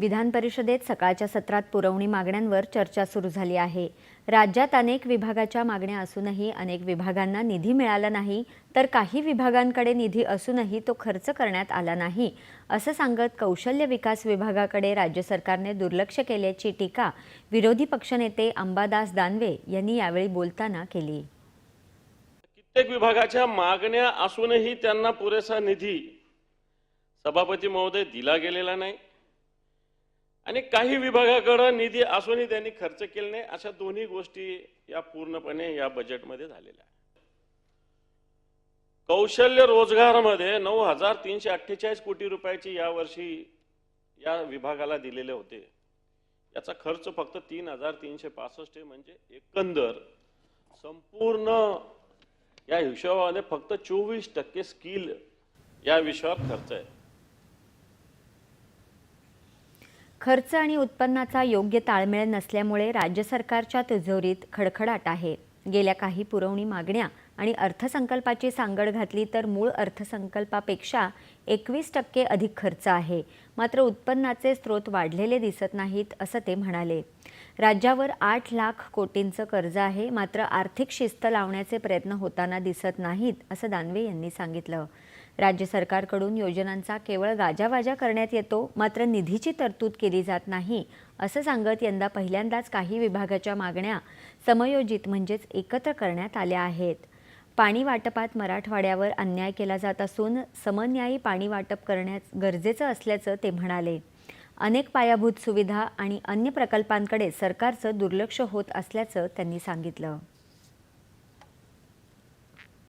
विधान परिषदेत सकाळच्या सत्रात पुरवणी मागण्यांवर चर्चा सुरू झाली आहे. राज्यात अनेक विभागाच्या मागण्या असूनही अनेक विभागांना निधी मिळाला नाही तर काही विभागांकडे निधी असूनही तो खर्च करण्यात आला नाही असं सांगत कौशल्य विकास विभागाकडे राज्य सरकारने दुर्लक्ष केल्याची टीका विरोधी पक्षनेते अंबादास दानवे यांनी यावेळी बोलताना केली. कित्येक विभागाच्या मागण्या असूनही त्यांना पुरेसा निधी सभापती महोदय दिला गेलेला नाही. आणि काही विभागाकडं निधी असूनही त्यांनी खर्च केले नाही. अशा दोन्ही गोष्टी या पूर्णपणे या बजेटमध्ये झालेल्या आहेत. कौशल्य रोजगारमध्ये नऊ हजार तीनशे अठ्ठेचाळीस कोटी रुपयाची यावर्षी या विभागाला दिलेले होते. याचा खर्च फक्त तीन हजार तीनशे पासष्ट म्हणजे एकंदर संपूर्ण या हिशोबामध्ये फक्त चोवीस टक्के स्किल या विषयावर खर्च आहे. खर्च आणि उत्पन्नाचा योग्य ताळमेळ नसल्यामुळे राज्य सरकारच्या तिजोरीत खडखडाट आहे. गेल्या काही पुरवणी मागण्या आणि अर्थसंकल्पाची सांगड घातली तर मूळ अर्थसंकल्पापेक्षा एकवीस टक्के अधिक खर्च आहे. मात्र उत्पन्नाचे स्रोत वाढलेले दिसत नाहीत असं ते म्हणाले. राज्यावर आठ लाख कोटींचं कर्ज आहे मात्र आर्थिक शिस्त लावण्याचे प्रयत्न होताना दिसत नाहीत असं दानवे यांनी सांगितलं. राज्य सरकारकडून योजनांचा केवळ गाजावाजा करण्यात येतो मात्र निधीची तरतूद केली जात नाही असं सांगत यंदा पहिल्यांदाच काही विभागाच्या मागण्या समयोजित म्हणजेच एकत्र करण्यात आल्या आहेत. पाणी वाटपात मराठवाड्यावर अन्याय केला जात असून समन्यायी पाणी वाटप करण्यास गरजेचं असल्याचं ते म्हणाले. अनेक पायाभूत सुविधा आणि अन्य प्रकल्पांकडे सरकारचं दुर्लक्ष होत असल्याचं त्यांनी सांगितलं.